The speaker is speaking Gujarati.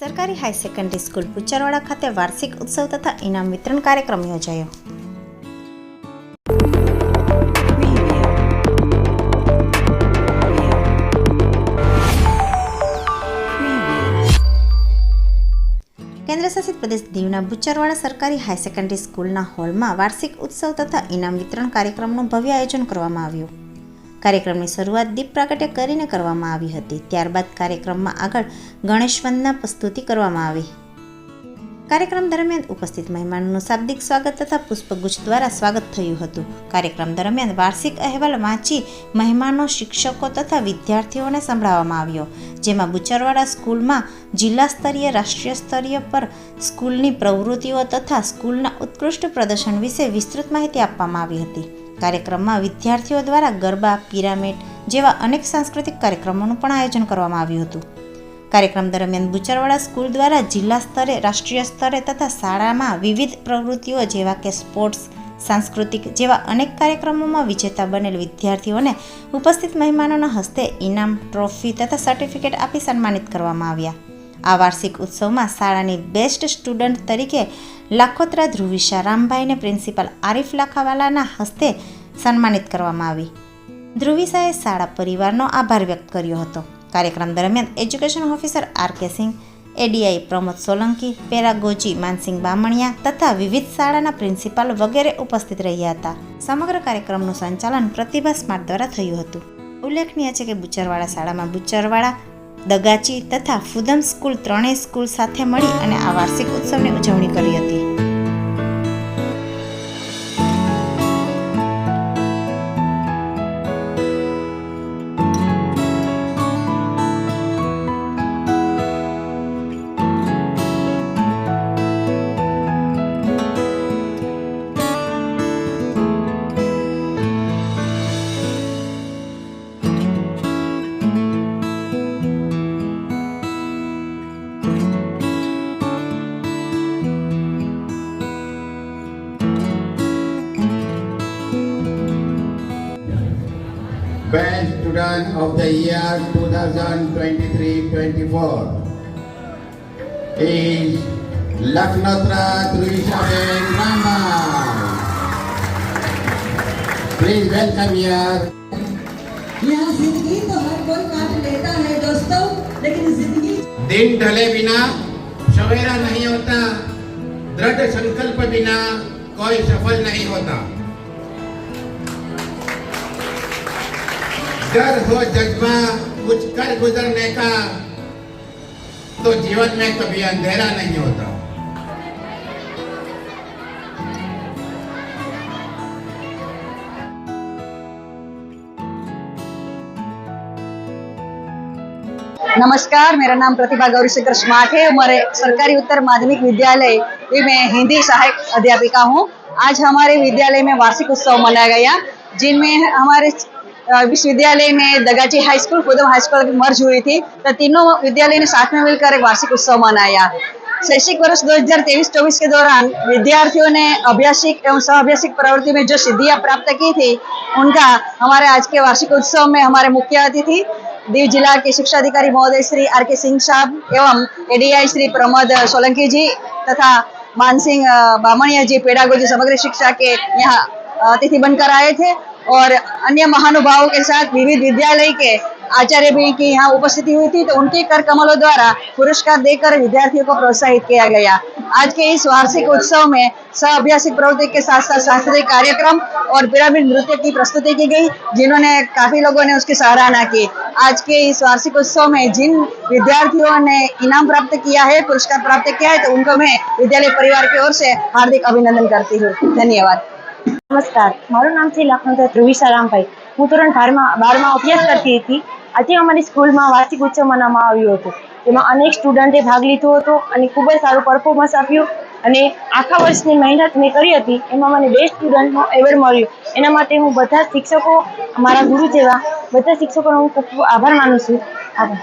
સરકારી હાઈ સેકન્ડરી સ્કૂલ પુચરવાડા ખાતે વાર્ષિક ઉત્સવ તથા ઇનામ વિતરણ કાર્યક્રમ યોજાયો. કેન્દ્રશાસિત પ્રદેશ દીવના બુચરવાડા સરકારી હાઈ સેકન્ડરી સ્કૂલના હોલમાં વાર્ષિક ઉત્સવ તથા ઇનામ વિતરણ કાર્યક્રમનું ભવ્ય આયોજન કરવામાં આવ્યું. કાર્યક્રમની શરૂઆત દીપ પ્રાગટ્ય કરીને કરવામાં આવી હતી. ત્યારબાદ કાર્યક્રમમાં આગળ ગણેશ વંદના પ્રસ્તુતિ કરવામાં આવી. કાર્યક્રમ દરમિયાન ઉપસ્થિત મહેમાનોનું શાબ્દિક સ્વાગત તથા પુષ્પગુચ્છ દ્વારા સ્વાગત થયું હતું. કાર્યક્રમ દરમિયાન વાર્ષિક અહેવાલ વાંચી મહેમાનો, શિક્ષકો તથા વિદ્યાર્થીઓને સંભળાવવામાં આવ્યો, જેમાં બુચરવાડા સ્કૂલમાં જિલ્લા સ્તરીય, રાષ્ટ્રીય સ્તરીય પર સ્કૂલની પ્રવૃત્તિઓ તથા સ્કૂલના ઉત્કૃષ્ટ પ્રદર્શન વિશે વિસ્તૃત માહિતી આપવામાં આવી હતી. કાર્યક્રમમાં વિદ્યાર્થીઓ દ્વારા ગરબા, પિરામિડ જેવા અનેક સાંસ્કૃતિક કાર્યક્રમોનું પણ આયોજન કરવામાં આવ્યું હતું. કાર્યક્રમ દરમિયાન બુચરવાડા સ્કૂલ દ્વારા જિલ્લા સ્તરે, રાષ્ટ્રીય સ્તરે તથા શાળામાં વિવિધ પ્રવૃત્તિઓ જેવા કે સ્પોર્ટ્સ, સાંસ્કૃતિક જેવા અનેક કાર્યક્રમોમાં વિજેતા બનેલ વિદ્યાર્થીઓને ઉપસ્થિત મહેમાનોના હસ્તે ઇનામ, ટ્રોફી તથા સર્ટિફિકેટ આપી સન્માનિત કરવામાં આવ્યા. આ વાર્ષિક ઉત્સવમાં શાળાની બેસ્ટ સ્ટુડન્ટ તરીકે લાખોત્રા ધ્રુવિશા રામભાઈને પ્રિન્સિપાલ આરિફ લાખાવાલાના હસ્તે સન્માનિત કરવામાં આવી. ધ્રુવિસાએ શાળા પરિવારનો આભાર વ્યક્ત કર્યો હતો. કાર્યક્રમ દરમિયાન education officer R K Singh, ADI Pramod Solanki પેરાગોજી Mansingh Bamaniya તથા વિવિધ શાળાના પ્રિન્સિપાલ વગેરે ઉપસ્થિત રહ્યા હતા. સમગ્ર કાર્યક્રમનું સંચાલન પ્રતિભા સ્માર્ટ દ્વારા થયું હતું. ઉલ્લેખનીય છે કે બુચરવાડા શાળામાં બુચરવાડા, દગાચી તથા ફુદમ સ્કૂલ ત્રણેય સ્કૂલ સાથે મળી અને આ વાર્ષિક ઉત્સવની ઉજવણી કરી હતી. Best Student of the Year 2023-24 is Laknotra Druishaben Rama. Please welcome here यहाँ ज़िंदगी तो हर कोई काट लेता है दोस्तों लेकिन ज़िंदगी दिन ढले बिना सवेरा नहीं होता दृढ़ संकल्प बिना कोई सफल नहीं होता डर हो जज्बा कुछ कर गुजरने का तो जीवन में कभी अंधेरा नहीं होता। नमस्कार, मेरा नाम प्रतिभा गौरीशंकर स्मार्ट है। हमारे सरकारी उत्तर माध्यमिक विद्यालय में हिंदी सहायक अध्यापिका हूँ। आज हमारे विद्यालय में वार्षिक उत्सव मनाया गया। जिनमें हमारे विश्वविद्यालय में दगाची high school खुदम high school merge हुई थी तो तीनों विद्यालय ने साथ में मिलकर एक वार्षिक उत्सव मनाया शैक्षिक वर्ष 2023-24 के दौरान विद्यार्थियों ने अभ्यासिक एवं सह अभ्यासिक प्रवृत्ति में जो सिद्धियां प्राप्त की थी उनका हमारे आज के वार्षिक उत्सव में हमारे मुख्य अतिथि दीव जिला के शिक्षा अधिकारी महोदय श्री आर के सिंह साहब एवं एडीआई श्री प्रमोद सोलंकी जी तथा मानसिंह अ, बामणिया जी पेडागोजी समग्र शिक्षा के यहाँ अतिथि बनकर आए थे और अन्य महानुभावों के साथ विविध विद्यालय के आचार्य भी की यहाँ उपस्थिति हुई थी तो उनके कर कमलों द्वारा पुरस्कार देकर विद्यार्थियों को प्रोत्साहित किया गया। आज के इस वार्षिक उत्सव में सह अभ्यासिक प्रवृत्ति के साथ साथ सांस्कृतिक कार्यक्रम और पिरामिड नृत्य की प्रस्तुति की गई, जिन्होंने काफ़ी लोगों ने उसकी सराहना की। आज के इस वार्षिक उत्सव में जिन विद्यार्थियों ने इनाम प्राप्त किया है, पुरस्कार प्राप्त किया है तो उनको मैं विद्यालय परिवार की ओर से हार्दिक अभिनंदन करती हूँ। धन्यवाद। નમસ્કાર. મારું નામ છે લખનૌ ધ્રુવી સારામભાઈ હું ધોરણ બારમાં બારમાં અભ્યાસ કરતી હતી. આજે અમારી સ્કૂલમાં વાર્ષિક ઉત્સવ મનાવવામાં આવ્યો હતો. જેમાં અનેક સ્ટુડન્ટે ભાગ લીધો હતો અને ખૂબ જ સારું પરફોર્મન્સ આપ્યું અને આખા વર્ષની મહેનત મેં કરી હતી. એમાં મને બેસ્ટ સ્ટુડન્ટનો એવોર્ડ મળ્યો. એના માટે હું બધા શિક્ષકો મારા ગુરુ જેવા બધા શિક્ષકોનો હું ખૂબ આભાર માનું છું. આભાર.